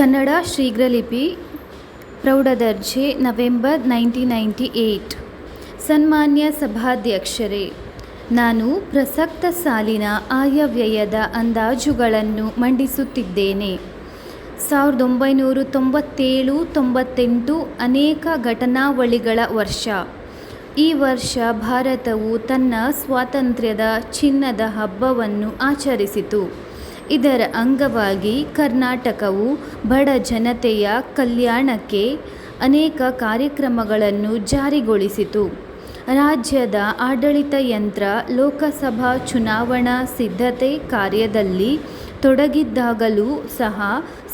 ಕನ್ನಡ ಶೀಘ್ರಲಿಪಿ ಪ್ರೌಢದರ್ಜೆ, November nineteen ninety eight ಸನ್ಮಾನ್ಯ ಸಭಾಧ್ಯಕ್ಷರೇ, ನಾನು ಪ್ರಸಕ್ತ ಸಾಲಿನ ಆಯವ್ಯಯದ ಅಂದಾಜುಗಳನ್ನು ಮಂಡಿಸುತ್ತಿದ್ದೇನೆ. ಸಾವಿರದ ಒಂಬೈನೂರ ತೊಂಬತ್ತೇಳು ತೊಂಬತ್ತೆಂಟು ಅನೇಕ ಘಟನಾವಳಿಗಳ ವರ್ಷ. ಈ ವರ್ಷ ಭಾರತವು ತನ್ನ ಸ್ವಾತಂತ್ರ್ಯದ ಚಿನ್ನದ ಹಬ್ಬವನ್ನು ಆಚರಿಸಿತು. ಇದರ ಅಂಗವಾಗಿ ಕರ್ನಾಟಕವು ಬಡ ಜನತೆಯ ಕಲ್ಯಾಣಕ್ಕೆ ಅನೇಕ ಕಾರ್ಯಕ್ರಮಗಳನ್ನು ಜಾರಿಗೊಳಿಸಿತು. ರಾಜ್ಯದ ಆಡಳಿತ ಯಂತ್ರ, ಲೋಕಸಭಾ ಚುನಾವಣಾ ಸಿದ್ಧತೆ ಕಾರ್ಯದಲ್ಲಿ ತೊಡಗಿದ್ದಾಗಲೂ ಸಹ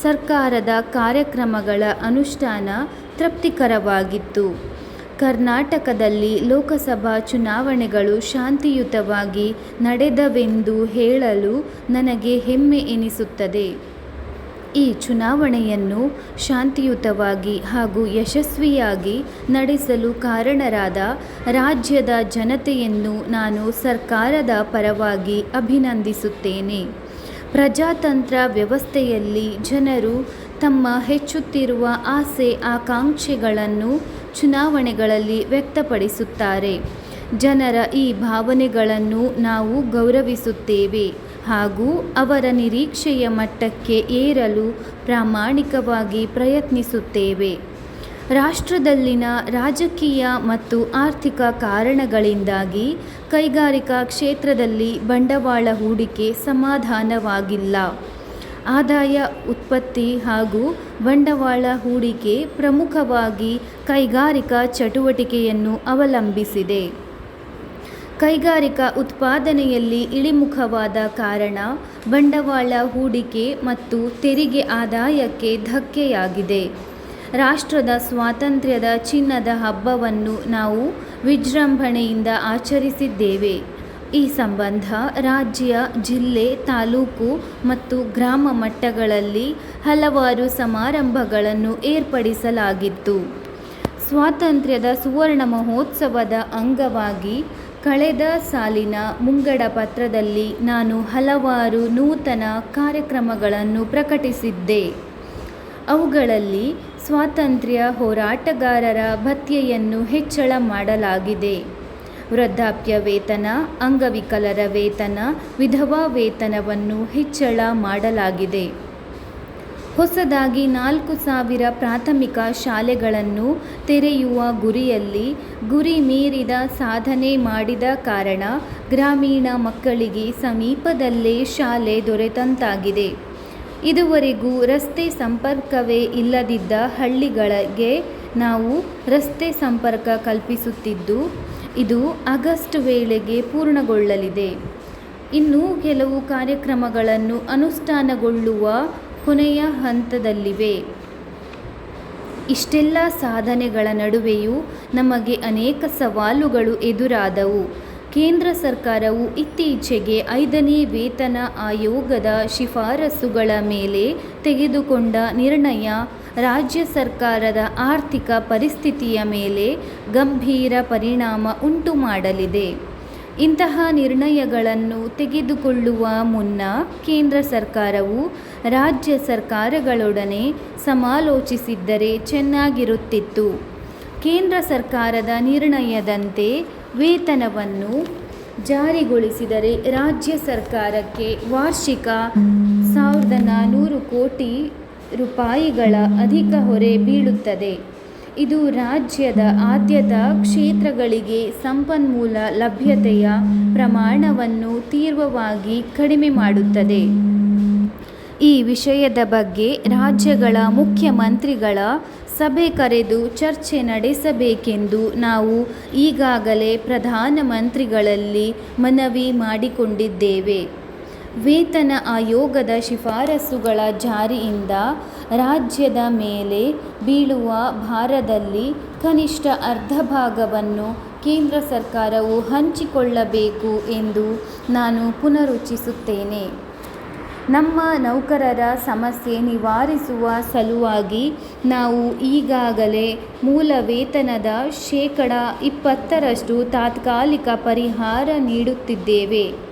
ಸರ್ಕಾರದ ಕಾರ್ಯಕ್ರಮಗಳ ಅನುಷ್ಠಾನ ತೃಪ್ತಿಕರವಾಗಿತ್ತು. ಕರ್ನಾಟಕದಲ್ಲಿ ಲೋಕಸಭಾ ಚುನಾವಣೆಗಳು ಶಾಂತಿಯುತವಾಗಿ ನಡೆದವೆಂದು ಹೇಳಲು ನನಗೆ ಹೆಮ್ಮೆ ಎನಿಸುತ್ತದೆ. ಈ ಚುನಾವಣೆಯನ್ನು ಶಾಂತಿಯುತವಾಗಿ ಹಾಗೂ ಯಶಸ್ವಿಯಾಗಿ ನಡೆಸಲು ಕಾರಣರಾದ ರಾಜ್ಯದ ಜನತೆಯನ್ನು ನಾನು ಸರ್ಕಾರದ ಪರವಾಗಿ ಅಭಿನಂದಿಸುತ್ತೇನೆ. ಪ್ರಜಾತಂತ್ರ ವ್ಯವಸ್ಥೆಯಲ್ಲಿ ಜನರು ತಮ್ಮ ಹೆಚ್ಚುತ್ತಿರುವ ಆಸೆ, ಆಕಾಂಕ್ಷೆಗಳನ್ನು ಚುನಾವಣೆಗಳಲ್ಲಿ ವ್ಯಕ್ತಪಡಿಸುತ್ತಾರೆ. ಜನರ ಈ ಭಾವನೆಗಳನ್ನು ನಾವು ಗೌರವಿಸುತ್ತೇವೆ ಹಾಗೂ ಅವರ ನಿರೀಕ್ಷೆಯ ಮಟ್ಟಕ್ಕೆ ಏರಲು ಪ್ರಾಮಾಣಿಕವಾಗಿ ಪ್ರಯತ್ನಿಸುತ್ತೇವೆ. ರಾಷ್ಟ್ರದಲ್ಲಿನ ರಾಜಕೀಯ ಮತ್ತು ಆರ್ಥಿಕ ಕಾರಣಗಳಿಂದಾಗಿ ಕೈಗಾರಿಕಾ ಕ್ಷೇತ್ರದಲ್ಲಿ ಬಂಡವಾಳ ಹೂಡಿಕೆ ಸಮಾಧಾನವಾಗಿಲ್ಲ. ಆದಾಯ, ಉತ್ಪತ್ತಿ ಹಾಗೂ ಬಂಡವಾಳ ಹೂಡಿಕೆ ಪ್ರಮುಖವಾಗಿ ಕೈಗಾರಿಕಾ ಚಟುವಟಿಕೆಯನ್ನು ಅವಲಂಬಿಸಿದೆ. ಕೈಗಾರಿಕಾ ಉತ್ಪಾದನೆಯಲ್ಲಿ ಇಳಿಮುಖವಾದ ಕಾರಣ ಬಂಡವಾಳ ಹೂಡಿಕೆ ಮತ್ತು ತೆರಿಗೆ ಆದಾಯಕ್ಕೆ ಧಕ್ಕೆಯಾಗಿದೆ. ರಾಷ್ಟ್ರದ ಸ್ವಾತಂತ್ರ್ಯದ ಚಿನ್ನದ ಹಬ್ಬವನ್ನು ನಾವು ವಿಜೃಂಭಣೆಯಿಂದ ಆಚರಿಸಿದ್ದೇವೆ. ಈ ಸಂಬಂಧ ರಾಜ್ಯ, ಜಿಲ್ಲೆ, ತಾಲೂಕು ಮತ್ತು ಗ್ರಾಮ ಮಟ್ಟಗಳಲ್ಲಿ ಹಲವಾರು ಸಮಾರಂಭಗಳನ್ನು ಏರ್ಪಡಿಸಲಾಗಿತ್ತು. ಸ್ವಾತಂತ್ರ್ಯದ ಸುವರ್ಣ ಮಹೋತ್ಸವದ ಅಂಗವಾಗಿ ಕಳೆದ ಸಾಲಿನ ಮುಂಗಡ ಪತ್ರದಲ್ಲಿ ನಾನು ಹಲವಾರು ನೂತನ ಕಾರ್ಯಕ್ರಮಗಳನ್ನು ಪ್ರಕಟಿಸಿದ್ದೆ. ಅವುಗಳಲ್ಲಿ ಸ್ವಾತಂತ್ರ್ಯ ಹೋರಾಟಗಾರರ ಭತ್ಯೆಯನ್ನು ಹೆಚ್ಚಳ ಮಾಡಲಾಗಿದೆ. ವೃದ್ಧಾಪ್ಯ ವೇತನ ಅಂಗವಿಕಲರ ವೇತನ, ವಿಧವಾ ವೇತನವನ್ನು ಹೆಚ್ಚಳ ಮಾಡಲಾಗಿದೆ. ಹೊಸದಾಗಿ ನಾಲ್ಕು ಸಾವಿರ ಪ್ರಾಥಮಿಕ ಶಾಲೆಗಳನ್ನು ತೆರೆಯುವ ಗುರಿಯಲ್ಲಿ ಗುರಿ ಮೀರಿದ ಸಾಧನೆ ಮಾಡಿದ ಕಾರಣ ಗ್ರಾಮೀಣ ಮಕ್ಕಳಿಗೆ ಸಮೀಪದಲ್ಲೇ ಶಾಲೆ ದೊರೆತಂತಾಗಿದೆ. ಇದುವರೆಗೂ ರಸ್ತೆ ಸಂಪರ್ಕವೇ ಇಲ್ಲದಿದ್ದ ಹಳ್ಳಿಗಳಿಗೆ ನಾವು ರಸ್ತೆ ಸಂಪರ್ಕ ಕಲ್ಪಿಸುತ್ತಿದ್ದು ಇದು ಆಗಸ್ಟ್ ವೇಳೆಗೆ ಪೂರ್ಣಗೊಳ್ಳಲಿದೆ. ಇನ್ನೂ ಕೆಲವು ಕಾರ್ಯಕ್ರಮಗಳನ್ನು ಅನುಷ್ಠಾನಗೊಳ್ಳುವ ಕೊನೆಯ ಹಂತದಲ್ಲಿವೆ. ಇಷ್ಟೆಲ್ಲ ಸಾಧನೆಗಳ ನಡುವೆಯೂ ನಮಗೆ ಅನೇಕ ಸವಾಲುಗಳು ಎದುರಾದವು. ಕೇಂದ್ರ ಸರ್ಕಾರವು ಇತ್ತೀಚೆಗೆ ಐದನೇ ವೇತನ ಆಯೋಗದ ಶಿಫಾರಸುಗಳ ಮೇಲೆ ತೆಗೆದುಕೊಂಡ ನಿರ್ಣಯ ರಾಜ್ಯ ಸರ್ಕಾರದ ಆರ್ಥಿಕ ಪರಿಸ್ಥಿತಿಯ ಮೇಲೆ ಗಂಭೀರ ಪರಿಣಾಮ ಉಂಟು ಮಾಡಲಿದೆ. ಇಂತಹ ನಿರ್ಣಯಗಳನ್ನು ತೆಗೆದುಕೊಳ್ಳುವ ಮುನ್ನ ಕೇಂದ್ರ ಸರ್ಕಾರವು ರಾಜ್ಯ ಸರ್ಕಾರಗಳೊಡನೆ ಸಮಾಲೋಚಿಸಿದ್ದರೆ ಚೆನ್ನಾಗಿರುತ್ತಿತ್ತು. ಕೇಂದ್ರ ಸರ್ಕಾರದ ನಿರ್ಣಯದಂತೆ ವೇತನವನ್ನು ಜಾರಿಗೊಳಿಸಿದರೆ ರಾಜ್ಯ ಸರ್ಕಾರಕ್ಕೆ ವಾರ್ಷಿಕ ಸಾವಿರದ ನಾನ್ನೂರು ಕೋಟಿ ರೂಪಾಯಿಗಳ ಅಧಿಕ ಹೊರೆ ಬೀಳುತ್ತದೆ. ಇದು ರಾಜ್ಯದ ಆದ್ಯತಾ ಕ್ಷೇತ್ರಗಳಿಗೆ ಸಂಪನ್ಮೂಲ ಲಭ್ಯತೆಯ ಪ್ರಮಾಣವನ್ನು ತೀವ್ರವಾಗಿ ಕಡಿಮೆ ಮಾಡುತ್ತದೆ. ಈ ವಿಷಯದ ಬಗ್ಗೆ ರಾಜ್ಯಗಳ ಮುಖ್ಯಮಂತ್ರಿಗಳ ಸಭೆ ಕರೆದು ಚರ್ಚೆ ನಡೆಸಬೇಕೆಂದು ನಾವು ಈಗಾಗಲೇ ಪ್ರಧಾನಮಂತ್ರಿಗಳಲ್ಲಿ ಮನವಿ ಮಾಡಿಕೊಂಡಿದ್ದೇವೆ. ವೇತನ ಆಯೋಗದ ಶಿಫಾರಸುಗಳ ಜಾರಿಯಿಂದ ರಾಜ್ಯದ ಮೇಲೆ ಬೀಳುವ ಭಾರದಲ್ಲಿ ಕನಿಷ್ಠ ಅರ್ಧ ಭಾಗವನ್ನು ಕೇಂದ್ರ ಸರ್ಕಾರವು ಹಂಚಿಕೊಳ್ಳಬೇಕು ಎಂದು ನಾನು ಪುನರುಚ್ಚಿಸುತ್ತೇನೆ. ನಮ್ಮ ನೌಕರರ ಸಮಸ್ಯೆ ನಿವಾರಿಸುವ ಸಲುವಾಗಿ ನಾವು ಈಗಾಗಲೇ ಮೂಲ ವೇತನದ ಶೇಕಡ ಇಪ್ಪತ್ತರಷ್ಟು ತಾತ್ಕಾಲಿಕ ಪರಿಹಾರ ನೀಡುತ್ತಿದ್ದೇವೆ.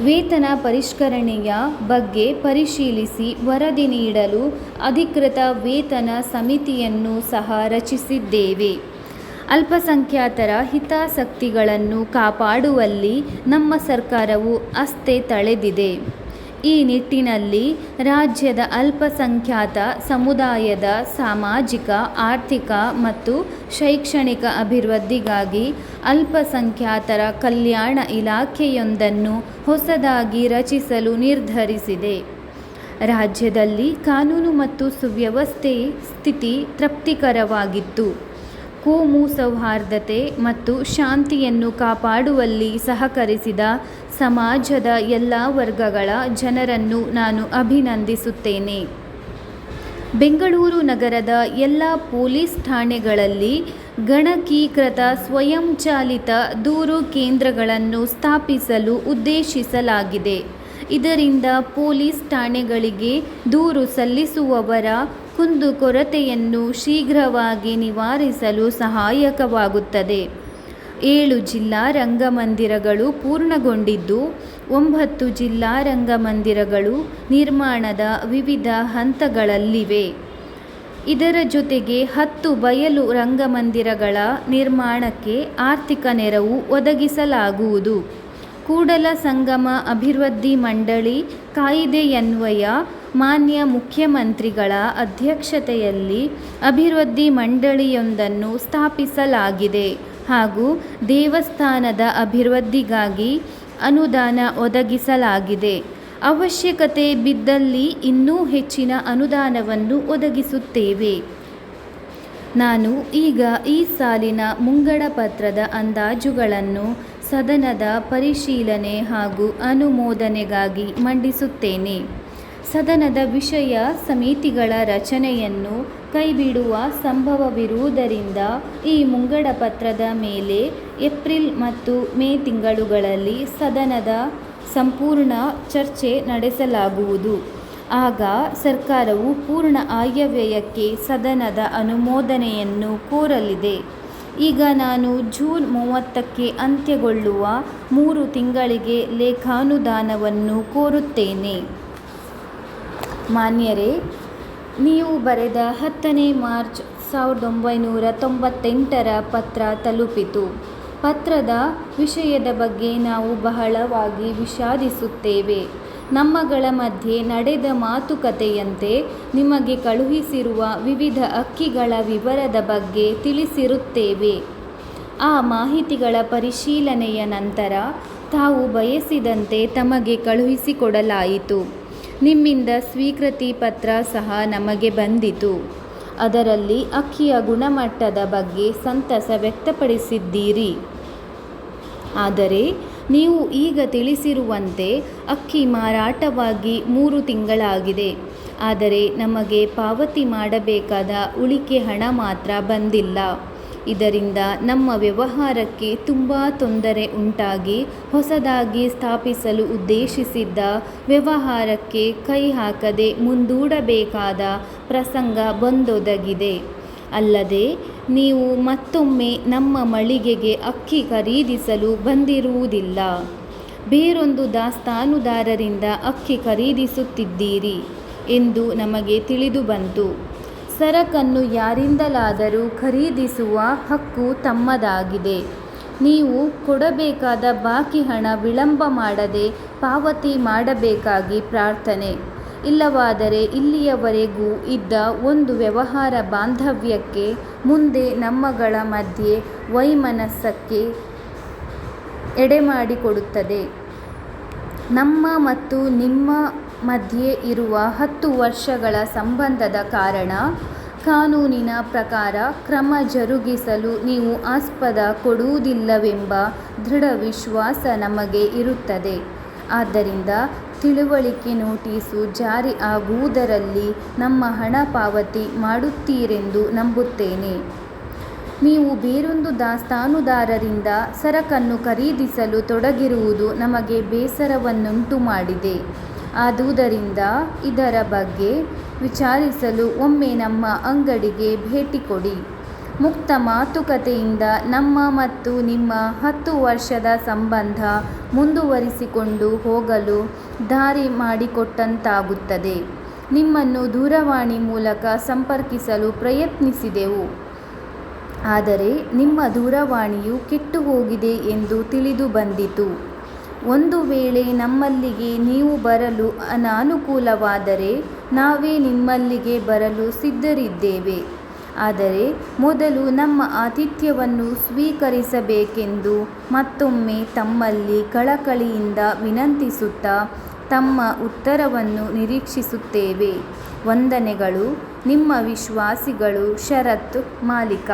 ವೇತನ ಪರಿಷ್ಕರಣೆಯ ಬಗ್ಗೆ ಪರಿಶೀಲಿಸಿ ವರದಿ ನೀಡಲು ಅಧಿಕೃತ ವೇತನ ಸಮಿತಿಯನ್ನು ಸಹ ರಚಿಸಿದ್ದೇವೆ. ಅಲ್ಪಸಂಖ್ಯಾತರ ಹಿತಾಸಕ್ತಿಗಳನ್ನು ಕಾಪಾಡುವಲ್ಲಿ ನಮ್ಮ ಸರ್ಕಾರವು ಅಸ್ತೆ ತಳೆದಿದೆ. ಈ ನಿಟ್ಟಿನಲ್ಲಿ ರಾಜ್ಯದ ಅಲ್ಪಸಂಖ್ಯಾತ ಸಮುದಾಯದ ಸಾಮಾಜಿಕ, ಆರ್ಥಿಕ ಮತ್ತು ಶೈಕ್ಷಣಿಕ ಅಭಿವೃದ್ಧಿಗಾಗಿ ಅಲ್ಪಸಂಖ್ಯಾತರ ಕಲ್ಯಾಣ ಇಲಾಖೆಯೊಂದನ್ನು ಹೊಸದಾಗಿ ರಚಿಸಲು ನಿರ್ಧರಿಸಿದೆ. ರಾಜ್ಯದಲ್ಲಿ ಕಾನೂನು ಮತ್ತು ಸುವ್ಯವಸ್ಥೆ ಸ್ಥಿತಿ ತೃಪ್ತಿಕರವಾಗಿತ್ತು. ಕೋಮು ಸೌಹಾರ್ದತೆ ಮತ್ತು ಶಾಂತಿಯನ್ನು ಕಾಪಾಡುವಲ್ಲಿ ಸಹಕರಿಸಿದ ಸಮಾಜದ ಎಲ್ಲ ವರ್ಗಗಳ ಜನರನ್ನು ನಾನು ಅಭಿನಂದಿಸುತ್ತೇನೆ. ಬೆಂಗಳೂರು ನಗರದ ಎಲ್ಲ ಪೊಲೀಸ್ ಠಾಣೆಗಳಲ್ಲಿ ಗಣಕೀಕೃತ ಸ್ವಯಂಚಾಲಿತ ದೂರು ಕೇಂದ್ರಗಳನ್ನು ಸ್ಥಾಪಿಸಲು ಉದ್ದೇಶಿಸಲಾಗಿದೆ. ಇದರಿಂದ ಪೊಲೀಸ್ ಠಾಣೆಗಳಿಗೆ ದೂರು ಸಲ್ಲಿಸುವವರ ಕುಂದುಕೊರತೆಯನ್ನು ಶೀಘ್ರವಾಗಿ ನಿವಾರಿಸಲು ಸಹಾಯಕವಾಗುತ್ತದೆ. ಏಳು ಜಿಲ್ಲಾ ರಂಗಮಂದಿರಗಳು ಪೂರ್ಣಗೊಂಡಿದ್ದು, ಒಂಬತ್ತು ಜಿಲ್ಲಾ ರಂಗಮಂದಿರಗಳು ನಿರ್ಮಾಣದ ವಿವಿಧ ಹಂತಗಳಲ್ಲಿವೆ. ಇದರ ಜೊತೆಗೆ ಹತ್ತು ಬಯಲು ರಂಗಮಂದಿರಗಳ ನಿರ್ಮಾಣಕ್ಕೆ ಆರ್ಥಿಕ ನೆರವು ಒದಗಿಸಲಾಗುವುದು. ಕೂಡಲ ಸಂಗಮ ಅಭಿವೃದ್ಧಿ ಮಂಡಳಿ ಕಾಯಿದೆಯನ್ವಯ ಮಾನ್ಯ ಮುಖ್ಯಮಂತ್ರಿಗಳ ಅಧ್ಯಕ್ಷತೆಯಲ್ಲಿ ಅಭಿವೃದ್ಧಿ ಮಂಡಳಿಯೊಂದನ್ನು ಸ್ಥಾಪಿಸಲಾಗಿದೆ ಹಾಗೂ ದೇವಸ್ಥಾನದ ಅಭಿವೃದ್ಧಿಗಾಗಿ ಅನುದಾನ ಒದಗಿಸಲಾಗಿದೆ. ಅವಶ್ಯಕತೆ ಬಿದ್ದಲ್ಲಿ ಇನ್ನೂ ಹೆಚ್ಚಿನ ಅನುದಾನವನ್ನು ಒದಗಿಸುತ್ತೇವೆ. ನಾನು ಈಗ ಈ ಸಾಲಿನ ಮುಂಗಡ ಪತ್ರದ ಅಂದಾಜುಗಳನ್ನು ಸದನದ ಪರಿಶೀಲನೆ ಹಾಗೂ ಅನುಮೋದನೆಗಾಗಿ ಮಂಡಿಸುತ್ತೇನೆ. ಸದನದ ವಿಷಯ ಸಮಿತಿಗಳ ರಚನೆಯನ್ನು ಕೈಬಿಡುವ ಸಂಭವವಿರುವುದರಿಂದ ಈ ಮುಂಗಡ ಪತ್ರದ ಮೇಲೆ ಏಪ್ರಿಲ್ ಮತ್ತು ಮೇ ತಿಂಗಳುಗಳಲ್ಲಿ ಸದನದ ಸಂಪೂರ್ಣ ಚರ್ಚೆ ನಡೆಸಲಾಗುವುದು. ಆಗ ಸರ್ಕಾರವು ಪೂರ್ಣ ಆಯವ್ಯಯಕ್ಕೆ ಸದನದ ಅನುಮೋದನೆಯನ್ನು ಕೋರಲಿದೆ. ಈಗ ನಾನು ಜೂನ್ ಮೂವತ್ತಕ್ಕೆ ಅಂತ್ಯಗೊಳ್ಳುವ ಮೂರು ತಿಂಗಳಿಗೆ ಲೇಖಾನುದಾನವನ್ನು ಕೋರುತ್ತೇನೆ. ಮಾನ್ಯರೇ, ನೀವು ಬರೆದ ಹತ್ತನೇ ಮಾರ್ಚ್ ಸಾವಿರದ ಒಂಬೈನೂರ ತೊಂಬತ್ತೆಂಟರ ಪತ್ರ ತಲುಪಿತು. ಪತ್ರದ ವಿಷಯದ ಬಗ್ಗೆ ನಾವು ಬಹಳವಾಗಿ ವಿಷಾದಿಸುತ್ತೇವೆ. ನಮ್ಮಗಳ ಮಧ್ಯೆ ನಡೆದ ಮಾತುಕತೆಯಂತೆ ನಿಮಗೆ ಕಳುಹಿಸಿರುವ ವಿವಿಧ ಅಕ್ಕಿಗಳ ವಿವರದ ಬಗ್ಗೆ ತಿಳಿಸಿರುತ್ತೇವೆ. ಆ ಮಾಹಿತಿಗಳ ಪರಿಶೀಲನೆಯ ನಂತರ ತಾವು ಬಯಸಿದಂತೆ ತಮಗೆ ಕಳುಹಿಸಿಕೊಡಲಾಯಿತು. ನಿಮ್ಮಿಂದ ಸ್ವೀಕೃತಿ ಪತ್ರ ಸಹ ನಮಗೆ ಬಂದಿತು. ಅದರಲ್ಲಿ ಅಕ್ಕಿಯ ಗುಣಮಟ್ಟದ ಬಗ್ಗೆ ಸಂತಸ ವ್ಯಕ್ತಪಡಿಸಿದ್ದೀರಿ. ಆದರೆ ನೀವು ಈಗ ತಿಳಿಸಿರುವಂತೆ ಅಕ್ಕಿ ಮಾರಾಟವಾಗಿ ಮೂರು ತಿಂಗಳಾಗಿದೆ. ಆದರೆ ನಮಗೆ ಪಾವತಿ ಮಾಡಬೇಕಾದ ಉಳಿಕೆ ಹಣ ಮಾತ್ರ ಬಂದಿಲ್ಲ. ಇದರಿಂದ ನಮ್ಮ ವ್ಯವಹಾರಕ್ಕೆ ತುಂಬ ತೊಂದರೆ ಉಂಟಾಗಿ ಹೊಸದಾಗಿ ಸ್ಥಾಪಿಸಲು ಉದ್ದೇಶಿಸಿದ್ದ ವ್ಯವಹಾರಕ್ಕೆ ಕೈ ಹಾಕದೆ ಮುಂದೂಡಬೇಕಾದ ಪ್ರಸಂಗ ಬಂದೊದಗಿದೆ. ಅಲ್ಲದೆ ನೀವು ಮತ್ತೊಮ್ಮೆ ನಮ್ಮ ಮಳಿಗೆಗೆ ಅಕ್ಕಿ ಖರೀದಿಸಲು ಬಂದಿರುವುದಿಲ್ಲ. ಬೇರೊಂದು ದಾಸ್ತಾನುದಾರರಿಂದ ಅಕ್ಕಿ ಖರೀದಿಸುತ್ತಿದ್ದೀರಿ ಎಂದು ನಮಗೆ ತಿಳಿದುಬಂತು ಸರಕನ್ನು ಯಾರಿಂದಲಾದರೂ ಖರೀದಿಸುವ ಹಕ್ಕು ತಮ್ಮದಾಗಿದೆ. ನೀವು ಕೊಡಬೇಕಾದ ಬಾಕಿ ಹಣ ವಿಳಂಬ ಮಾಡದೆ ಪಾವತಿ ಮಾಡಬೇಕಾಗಿ ಪ್ರಾರ್ಥನೆ. ಇಲ್ಲವಾದರೆ ಇಲ್ಲಿಯವರೆಗೂ ಇದ್ದ ಒಂದು ವ್ಯವಹಾರ ಬಾಂಧವ್ಯಕ್ಕೆ ಮುಂದೆ ನಮ್ಮಗಳ ಮಧ್ಯೆ ವೈಮನಸ್ಸಕ್ಕೆ ಎಡೆಮಾಡಿಕೊಡುತ್ತದೆ. ನಮ್ಮ ಮತ್ತು ನಿಮ್ಮ ಮಧ್ಯೆ ಇರುವ ಹತ್ತು ವರ್ಷಗಳ ಸಂಬಂಧದ ಕಾರಣ ಕಾನೂನಿನ ಪ್ರಕಾರ ಕ್ರಮ ಜರುಗಿಸಲು ನೀವು ಆಸ್ಪದ ಕೊಡುವುದಿಲ್ಲವೆಂಬ ದೃಢ ವಿಶ್ವಾಸ ನಮಗೆ ಇರುತ್ತದೆ. ಆದ್ದರಿಂದ ತಿಳುವಳಿಕೆ ನೋಟಿಸು ಜಾರಿ ಆಗುವುದರಲ್ಲಿ ನಮ್ಮ ಹಣ ಪಾವತಿ ಮಾಡುತ್ತೀರೆಂದು ನಂಬುತ್ತೇನೆ. ನೀವು ಬೇರೊಂದು ದಾಸ್ತಾನುದಾರರಿಂದ ಸರಕನ್ನು ಖರೀದಿಸಲು ತೊಡಗಿರುವುದು ನಮಗೆ ಬೇಸರವನ್ನುಂಟು ಮಾಡಿದೆ. ಆದುದರಿಂದ ಇದರ ಬಗ್ಗೆ ವಿಚಾರಿಸಲು ಒಮ್ಮೆ ನಮ್ಮ ಅಂಗಡಿಗೆ ಭೇಟಿ ಕೊಡಿ. ಮುಕ್ತ ಮಾತುಕತೆಯಿಂದ ನಮ್ಮ ಮತ್ತು ನಿಮ್ಮ ಹತ್ತು ವರ್ಷದ ಸಂಬಂಧ ಮುಂದುವರಿಸಿಕೊಂಡು ಹೋಗಲು ದಾರಿ ಮಾಡಿಕೊಟ್ಟಂತಾಗುತ್ತದೆ. ನಿಮ್ಮನ್ನು ದೂರವಾಣಿ ಮೂಲಕ ಸಂಪರ್ಕಿಸಲು ಪ್ರಯತ್ನಿಸಿದೆವು. ಆದರೆ ನಿಮ್ಮ ದೂರವಾಣಿಯು ಕೆಟ್ಟು ಹೋಗಿದೆ ಎಂದು ತಿಳಿದು ಬಂದಿತು. ಒಂದು ವೇಳೆ ನಮ್ಮಲ್ಲಿಗೆ ನೀವು ಬರಲು ಅನಾನುಕೂಲವಾದರೆ ನಾವೇ ನಿಮ್ಮಲ್ಲಿಗೆ ಬರಲು ಸಿದ್ಧರಿದ್ದೇವೆ. ಆದರೆ ಮೊದಲು ನಮ್ಮ ಆತಿಥ್ಯವನ್ನು ಸ್ವೀಕರಿಸಬೇಕೆಂದು ಮತ್ತೊಮ್ಮೆ ತಮ್ಮಲ್ಲಿ ಕಳಕಳಿಯಿಂದ ವಿನಂತಿಸುತ್ತಾ ತಮ್ಮ ಉತ್ತರವನ್ನು ನಿರೀಕ್ಷಿಸುತ್ತೇವೆ. ವಂದನೆಗಳು. ನಿಮ್ಮ ವಿಶ್ವಾಸಿಗಳು, ಶರತ್ ಮಾಲಿಕ.